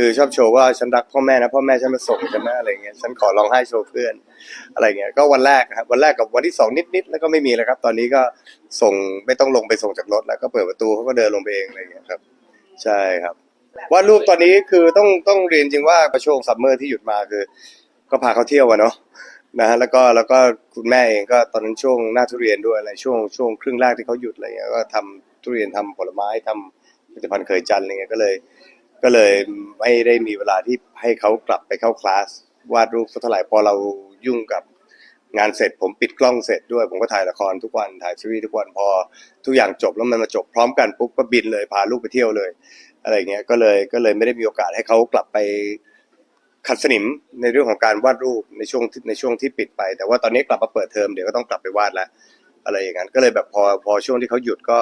คือชอบโชว์ว่าฉันรักพ่อแม่นะพ่อแม่ฉันมาส่งฉันนะอะไรเงี้ยฉันขอร้องไห้โชว์เพื่อนอะไรเงี้ยก็วันแรกครับวันแรกกับวันที่สองนิดๆแล้วก็ไม่มีแล้วครับ ตอนนี้ก็ส่งไม่ต้องลงไปส่งจากรถแล้วก็เปิดประตูเขาก็เดินลงไปเองอะไรเงี้ยครับ ใช่ครับวาดรูปตอนนี้คือต้องต้องเรียนจริงว่าประช่วงซัมเมอร์ที่หยุดมาคือ ก็พาเขาเที่ยวอะเนาะนะฮะแล้วก็แล้วก็คุณแม่เองก็ตอนนั้นช่วงหน้าทุเรียนด้วยอะไรช่วงช่วงครึ่งแรกที่เขาหยุดอะไรเงี้ยก็ทำทุเรียนทำผลไม้ทำผลิตภัณฑ์เคยจันอะไรเงี้ยก็เลย ก็เลยไม่ได้มีเวลาที่ให้เขากลับไปเข้าคลาสวาดรูปสักเท่าไหร่พอเรายุ่งกับงานเสร็จผมปิดกล้องเสร็จด้วย ผมก็ถ่ายละครทุกวันถ่ายซีรีส์ทุกวันพอทุกอย่างจบแล้วมันมาจบพร้อมกันปุ๊บก็บินเลยพาลูกไปเที่ยวเลย อะไรเงี้ยก็เลยก็เลยไม่ได้มีโอกาสให้เขากลับไปขัดสนิมในเรื่องของการวาดรูปในช่วงในช่วงที่ปิดไป แต่ว่าตอนนี้กลับมาเปิดเทอมเดี๋ยวก็ต้องกลับไปวาดแล้วอะไรอย่างนั้นก็เลยแบบพอพอช่วงที่เขาหยุดก็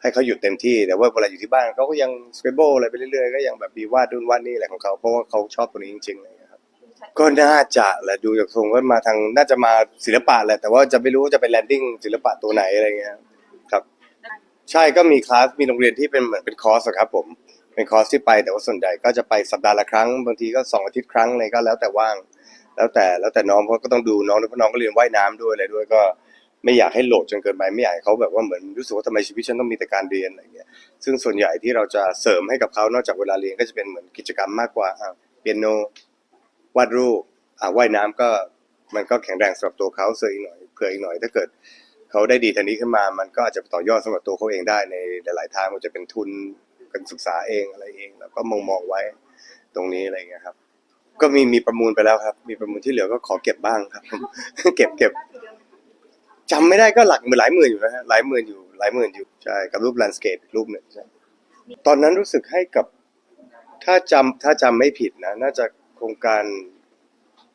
ให้เขาหยุดเต็มที่แต่ว่าเวลาอยู่ที่บ้านเขาก็ยังสเก็บอลอะไรไปเรื่อยๆก็ยังแบบมีวาดนู่นวาดนี่อะไรของเขาเพราะว่าเขาชอบตัวนี้จริงๆเลยครับก็น่าจะแหละดูจากทรงก็มาทางน่าจะมาศิลปะแหละแต่ว่าจะไม่รู้ว่าจะไปแลนดิ้งศิลปะตัวไหนอะไรเงี้ยครับ ใช่ก็มีคลาสมีโรงเรียนที่เป็นเหมือนเป็นคอร์สครับผมเป็นคอร์สที่ไปแต่ว่าส่วนใหญ่ก็จะไปสัปดาห์ละครั้งบางทีก็สองอาทิตย์ครั้งอะไรก็แล้วแต่ว่าง แล้วแต่แล้วแต่น้องเพราะก็ต้องดูน้องด้วยเพราะน้องก็เรียนว่ายน้ำด้วยอะไรด้วยก็ ไม่อยากให้โหลดจนเกินไปไม่อยากให้เขาแบบว่าเหมือนรู้สึกว่าทำไมชีวิตฉันต้องมีแต่การเรียนอะไรเงี้ยซึ่งส่วนใหญ่ที่เราจะเสริมให้กับเขานอกจากเวลาเรียนก็จะเป็นเหมือนกิจกรรมมากกว่าอะเปียโนวาดรูปอ่าว่ายน้ำก็มันก็แข็งแรงสำหรับตัวเขาเสืออีกหน่อยเผื่ออีกหน่อย ถ้าเกิดเขาได้ดีทางนี้ขึ้นมา มันก็อาจจะต่อยอดสำหรับตัวเขาเองได้ในหลายๆทางมันจะเป็นทุนการศึกษาเองอะไรเองแล้วก็มองมองไว้ตรงนี้อะไรเงี้ยครับ ก็มีมีประมูลไปแล้วครับ มีประมูลที่เหลือก็ขอเก็บบ้างครับ เก็บเก็บ จำไม่ได้ก็หลักหมื่นหลายหมื่นอยู่นะฮะหลายหมื่นอยู่หลายหมื่นอยู่ใช่กับรูปแลนด์สเคปรูปหนึ่งใช่ตอนนั้นรู้สึกให้กับถ้าจำถ้าจำไม่ผิดนะ น่าจะโครงการ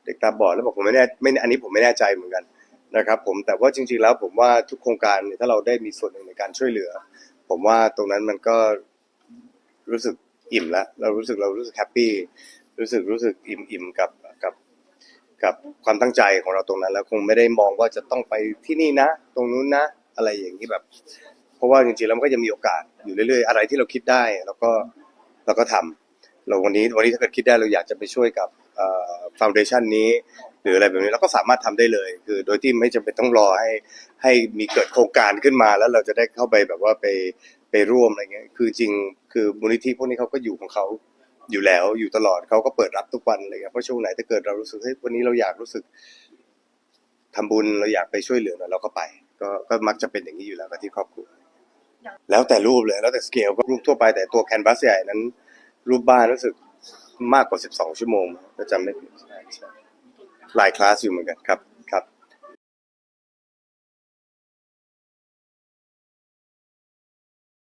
เด็กตาบอดแล้วบอกผมไม่แน่ไม่อันนี้ผมไม่แน่ใจเหมือนกันนะครับ ผมแต่ว่าจริง ๆ แล้วผมว่าทุกโครงการเนี่ยถ้าเราได้มีส่วนหนึ่งในการช่วยเหลือ ผมว่าตรงนั้นมันก็รู้สึกอิ่มแล้วเรารู้สึกเรารู้สึกแฮปปี้รู้สึกรู้สึกอิ่มอิ่มกับ กับความตั้งใจของเราตรงนั้น แล้วคงไม่ได้มองว่าจะต้องไปที่นี่นะ ตรงนู้นนะ อะไรอย่างนี้แบบ เพราะว่าจริงๆแล้วมันก็จะมีโอกาสอยู่เรื่อยๆ อะไรที่เราคิดได้แล้วก็เราก็ทำเราวันนี้วันนี้ถ้าเกิดคิดได้เราอยากจะไปช่วยกับฟาวเดชันนี้ หรืออะไรแบบนี้เราก็สามารถทำได้เลย คือโดยที่ไม่จำเป็นต้องรอให้ให้มีเกิดโครงการขึ้นมาแล้วเราจะได้เข้าไปแบบว่าไปไปร่วมอะไรเงี้ยคือจริงคือมูลนิธิพวกนี้เขาก็อยู่ของเขา อยู่แล้วอยู่ตลอดเขาก็เปิดรับทุกวันอะไรเงี้ยเพราะช่วงไหนถ้าเกิดเรารู้สึกเฮ้ยวันนี้เราอยากรู้สึกทำบุญเราอยากไปช่วยเหลือเราก็ไป ก็ก็มักจะเป็นอย่างนี้อยู่แล้วกับที่ครอบครัวแล้วแต่รูปเลยแล้วแต่สเกลก็รูปทั่วไปแต่ตัวแคนวาสใหญ่นั้น รูปบ้านรู้สึกมากกว่า 12 ชั่วโมงก็จำไม่ผิดหลายคลาสอยู่เหมือนกันครับ